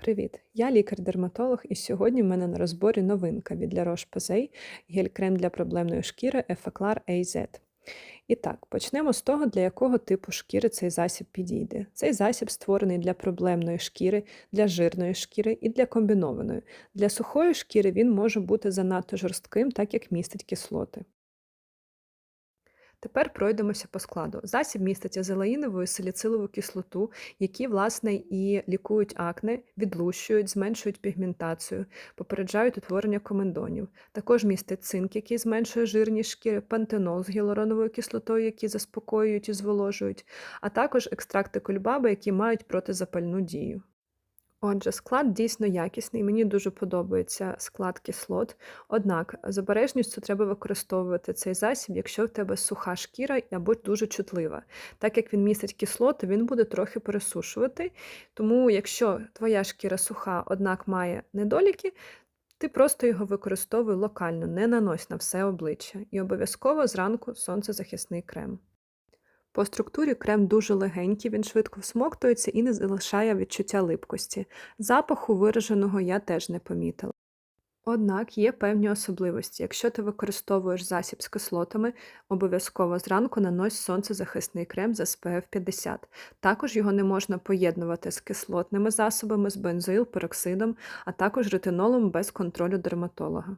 Привіт! Я лікар-дерматолог, і сьогодні в мене на розборі новинка від La Roche-Posay гель-крем для проблемної шкіри Effaclar AZ. І так, почнемо з того, для якого типу шкіри цей засіб підійде. Цей засіб створений для проблемної шкіри, для жирної шкіри і для комбінованої. Для сухої шкіри він може бути занадто жорстким, так як містить кислоти. Тепер пройдемося по складу. Засіб містить азелаїнову і саліцилову кислоту, які, власне, і лікують акне, відлущують, зменшують пігментацію, попереджають утворення комендонів. Також містить цинк, який зменшує жирність шкіри, пантенол з гіалуроновою кислотою, які заспокоюють і зволожують, а також екстракти кульбаби, які мають протизапальну дію. Отже, склад дійсно якісний, мені дуже подобається склад кислот. Однак з обережністю треба використовувати цей засіб, якщо в тебе суха шкіра або дуже чутлива. Так як він містить кислоти, він буде трохи пересушувати. Тому, якщо твоя шкіра суха, однак має недоліки, ти просто його використовуй локально, не нанось на все обличчя. І обов'язково зранку сонцезахисний крем. По структурі крем дуже легенький, він швидко всмоктується і не залишає відчуття липкості. Запаху вираженого я теж не помітила. Однак є певні особливості. Якщо ти використовуєш засіб з кислотами, обов'язково зранку нанось сонцезахисний крем з SPF 50. Також його не можна поєднувати з кислотними засобами, з бензоїл, пероксидом, а також ретинолом без контролю дерматолога.